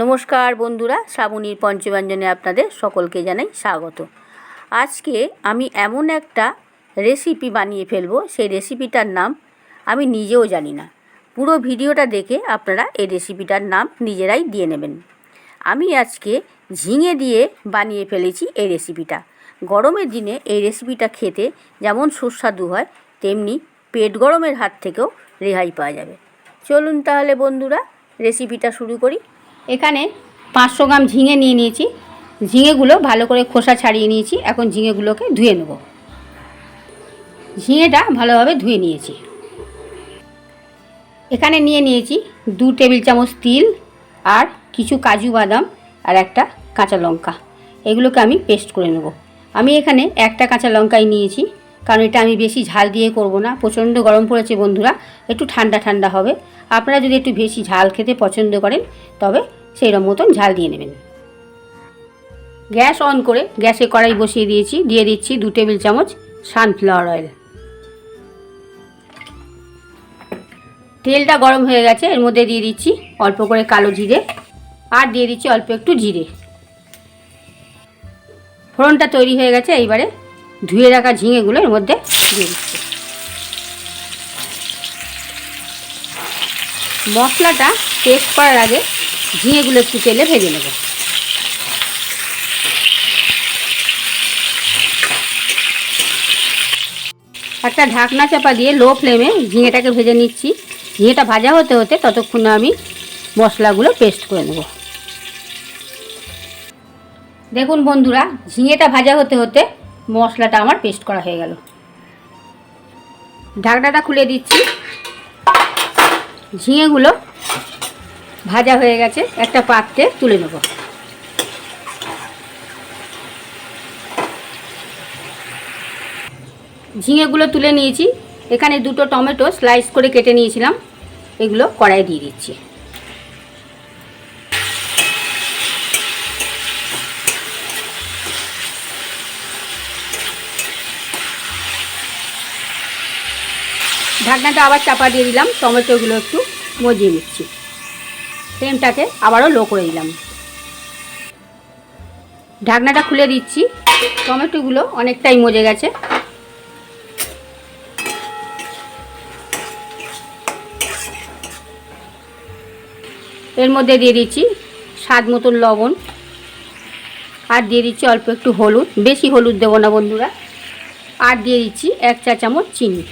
নমস্কার বন্ধুরা, শ্রাবণীর পঞ্চব্যঞ্জনে আপনাদের সকলকে জানাই স্বাগত। আজকে আমি এমন একটা রেসিপি বানিয়ে ফেলব, সেই রেসিপিটার নাম আমি নিজেও জানি না। পুরো ভিডিওটা দেখে আপনারা এই রেসিপিটার নাম নিজেরাই দিয়ে নেবেন। আমি আজকে ঝিঙে দিয়ে বানিয়ে ফেলেছি এই রেসিপিটা গরমের দিনে এই রেসিপিটা খেতে যেমন সুস্বাদু হয়, তেমনি পেট গরমের হাত থেকেও রেহাই পাওয়া যাবে। চলুন তাহলে বন্ধুরা রেসিপিটা শুরু করি। এখানে পাঁচশো গ্রাম ঝিঙে নিয়ে নিয়েছি। ঝিঙেগুলো ভালো করে খোসা ছাড়িয়ে নিয়েছি। এখন ঝিঙেগুলোকে ধুয়ে নেব। ঝিঙেটা ভালোভাবে ধুয়ে নিয়েছি। এখানে নিয়ে নিয়েছি দু টেবিল চামচ তিল আর কিছু কাজু বাদাম আর একটা কাঁচা লঙ্কা। এগুলোকে আমি পেস্ট করে নেব। আমি এখানে একটা কাঁচা লঙ্কাই নিয়েছি। কারণ এটা আমি বেশি ঝাল দিয়ে করব না। প্রচণ্ড গরম পড়েছে বন্ধুরা। একটু ঠান্ডা ঠান্ডা হবে। আপনারা যদি একটু বেশি ঝাল খেতে পছন্দ করেন, তবে সেই রকম মতন ঝাল দিয়ে নেবেন। গ্যাস অন করে গ্যাসে কড়াই বসিয়ে দিয়েছি, দিয়ে দিচ্ছি দু টেবিল চামচ সানফ্লাওয়ার অয়েল। তেলটা গরম হয়ে গেছে, এর মধ্যে দিয়ে দিচ্ছি অল্প করে কালো জিরে, আর দিয়ে দিচ্ছি অল্প একটু জিরে। ফোড়নটা তৈরি হয়ে গেছে, এইবারে ধুয়ে রাখা ঝিঙেগুলো এর মধ্যে দিয়ে দিচ্ছি। মশলাটা পেস্ট করার আগে ঝিঙেগুলো একটু তেলে ভেজে নেব। একটা ঢাকনা চাপা দিয়ে লো ফ্লেমে ঝিঙেটাকে ভেজে নিচ্ছি। ঝিঙেটা ভাজা হতে হতে ততক্ষণে আমি মশলাগুলো পেস্ট করে নেব। দেখুন বন্ধুরা ঝিঙেটা ভাজা হতে হতে মশলাটা আমার পেস্ট করা হয়ে গেল। ঢাকনাটা খুলে দিচ্ছি। ঝিঙেগুলো ভাজা হয়ে গেছে, একটা পাত্রে তুলে নেব। ঝিঙেগুলো তুলে নিয়েছি। এখানে দুটো টমেটো স্লাইস করে কেটে নিয়েছিলাম। এগুলো কড়াই দিয়ে দিচ্ছি। ঢাকনাটা আবার চাপা দিয়ে দিলাম। টমেটোগুলো একটু মজিয়ে নিচ্ছি। ফ্লেমটাকে আবারও লো করে দিলাম। ঢাকনাটা খুলে দিচ্ছি। টমেটোগুলো অনেকটাই মজে গেছে। এর মধ্যে দিয়ে দিচ্ছি স্বাদ মতন লবণ। আর দিয়ে দিচ্ছি অল্প একটু হলুদ। বেশি হলুদ দেবো না বন্ধুরা। আর দিয়ে দিচ্ছি এক চা চামচ চিনি।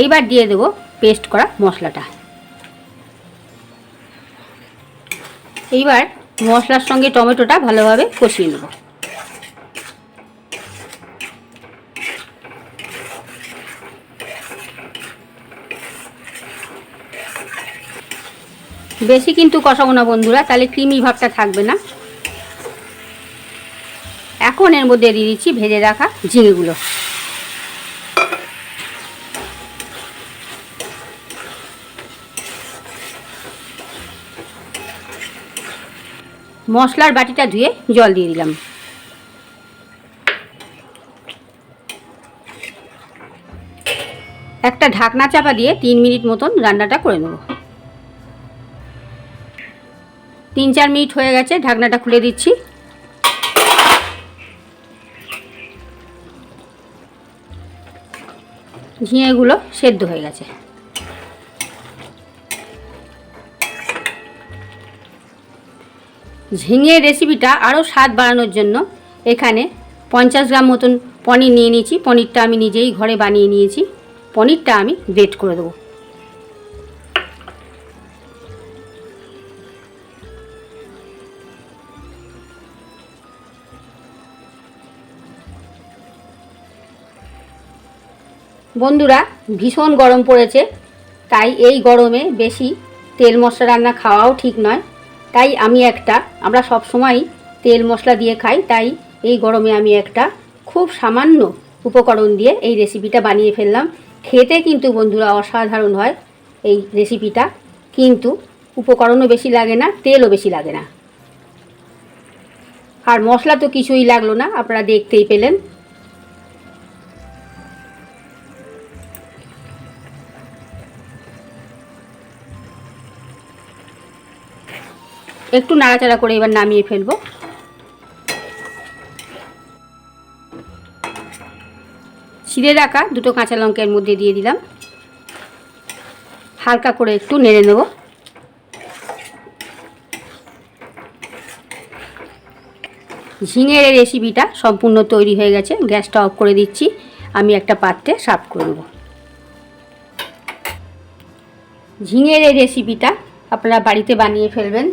এইবার দিয়ে দেবো পেস্ট করা মশলাটা। এইবার মশলার সঙ্গে টমেটোটা ভালোভাবে কষিয়ে নেব। বেশি কিন্তু কষাবো না বন্ধুরা, তাহলে ক্রিমি ভাবটা থাকবে না। এখন এর মধ্যে দিয়ে দিচ্ছি ভেজে রাখা ঝিঙেগুলো। মশলার বাটিটা ধুয়ে জল দিয়ে দিলাম। একটা ঢাকনা চাপা দিয়ে তিন মিনিট মতন রান্নাটা করে নেব। তিন চার মিনিট হয়ে গেছে, ঢাকনাটা খুলে দিচ্ছি। ঝিঙেগুলো সেদ্ধ হয়ে গেছে। ঝিঙের রেসিপিটা আরও স্বাদ বাড়ানোর জন্য এখানে পঞ্চাশ গ্রাম মতন পনির নিয়ে নিয়েছি। পনিরটা আমি নিজেই ঘরে বানিয়ে নিয়েছি। পনিরটা আমি গ্রেট করে দেবো। বন্ধুরা, ভীষণ গরম পড়েছে, তাই এই গরমে বেশি তেল মশলা রান্না খাওয়াও ঠিক নয়। তাই আমি একটা, আমরা সব সময় তেল মশলা দিয়ে খাই, তাই এই গরমে আমি একটা খুব সামান্য উপকরণ দিয়ে এই রেসিপিটা বানিয়ে ফেললাম। খেতে কিন্তু বন্ধুরা অসাধারণ হয় এই রেসিপিটা কিন্তু উপকরণও বেশি লাগে না, তেলও বেশি লাগে না। আর মশলা তো কিছুই লাগল না, আপনারা দেখতেই পেলেন। একটু নাড়াচাড়া করে এবার নামিয়ে ফেলব। ছিঁড়ে রাখা দুটো কাঁচা লঙ্কার মধ্যে দিয়ে দিলাম। হালকা করে একটু নেড়ে নেব। ঝিঙের রেসিপিটা সম্পূর্ণ তৈরি হয়ে গেছে। গ্যাসটা অফ করে দিচ্ছি। আমি একটা পাত্রে সার্ভ করে নেব। ঝিঙের এই রেসিপিটা আপনারা বাড়িতে বানিয়ে ফেলবেন।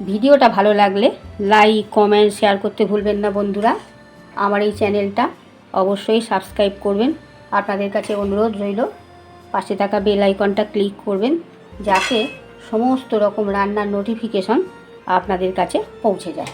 ভিডিওটা ভালো লাগলে লাইক, কমেন্ট, শেয়ার করতে ভুলবেন না বন্ধুরা। আমার এই চ্যানেলটা অবশ্যই সাবস্ক্রাইব করবেন। আপনাদের কাছে অনুরোধ রইল, পাশে থাকা বেল আইকনটা ক্লিক করবেন, যাতে সমস্ত রকম রান্নার নোটিফিকেশন আপনাদের কাছে পৌঁছে যায়।